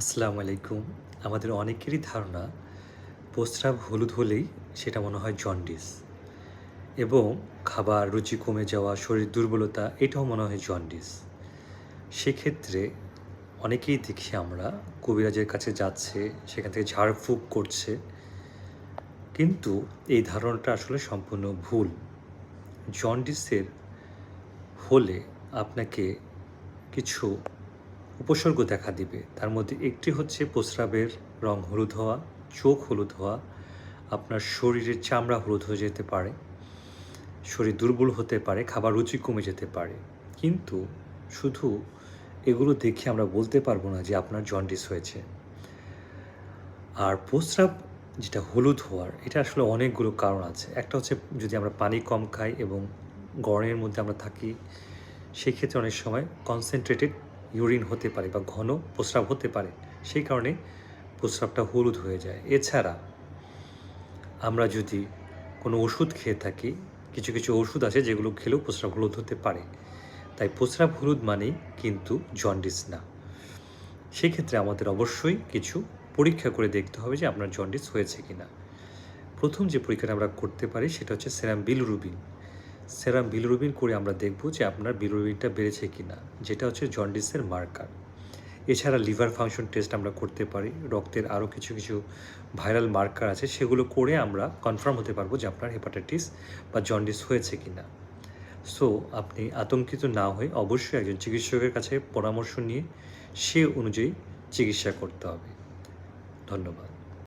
আসসালামু আলাইকুম। আমাদের অনেকেরই ধারণা প্রস্রাব হলুদ হলেই সেটা মনে হয় জন্ডিস এবং খাবার রুচি কমে যাওয়া, শরীর দুর্বলতা, এটাও মনে হয় জন্ডিস। সেক্ষেত্রে অনেকেই দেখি আমরা কবিরাজের কাছে যাচ্ছে, সেখান থেকে ঝাড়ফুঁক করছে। কিন্তু এই ধারণাটা আসলে সম্পূর্ণ ভুল। জন্ডিসের হলে আপনাকে কিছু উপসর্গ দেখা দিবে। তার মধ্যে একটি হচ্ছে প্রস্রাবের রং হলুদ হওয়া, চোখ হলুদ হওয়া, আপনার শরীরের চামড়া হলুদ হয়ে যেতে পারে, শরীর দুর্বল হতে পারে, খাবার রুচি কমে যেতে পারে। কিন্তু শুধু এগুলো দেখে আমরা বলতে পারব না যে আপনার জন্ডিস হয়েছে। আর প্রস্রাব যেটা হলুদ হওয়ার, এটা আসলে অনেকগুলো কারণ আছে। একটা হচ্ছে যদি আমরা পানি কম খাই এবং গরমের মধ্যে আমরা থাকি, সেক্ষেত্রে অনেক সময় কনসেন্ট্রেটেড ইউরিন হতে পারে বা ঘন প্রস্রাব হতে পারে, সেই কারণে প্রস্রাবটা হলুদ হয়ে যায়। এছাড়া আমরা যদি কোনো ওষুধ খেয়ে থাকি, কিছু কিছু ওষুধ আছে যেগুলো খেলেও প্রস্রাব হলুদ হতে পারে। তাই প্রস্রাব হলুদ মানেই কিন্তু জন্ডিস না। সেক্ষেত্রে আমাদের অবশ্যই কিছু পরীক্ষা করে দেখতে হবে যে আপনার জন্ডিস হয়েছে কি না প্রথম যে পরীক্ষাটা আমরা করতে পারি সেটা হচ্ছে সেরাম বিলরুবিন। সেরাম বিলরুবিন করে আমরা দেখব যে আপনার বিলরুবিনটা বেড়েছে কি না যেটা হচ্ছে জন্ডিসের মার্কার। এছাড়া লিভার ফাংশন টেস্ট আমরা করতে পারি, রক্তের আরও কিছু কিছু ভাইরাল মার্কার আছে, সেগুলো করে আমরা কনফার্ম হতে পারব যে আপনার হেপাটাইটিস বা জন্ডিস হয়েছে কি না সো, আপনি আতঙ্কিত না হয়ে অবশ্যই একজন চিকিৎসকের কাছে পরামর্শ নিয়ে সে অনুযায়ী চিকিৎসা করতে হবে। ধন্যবাদ।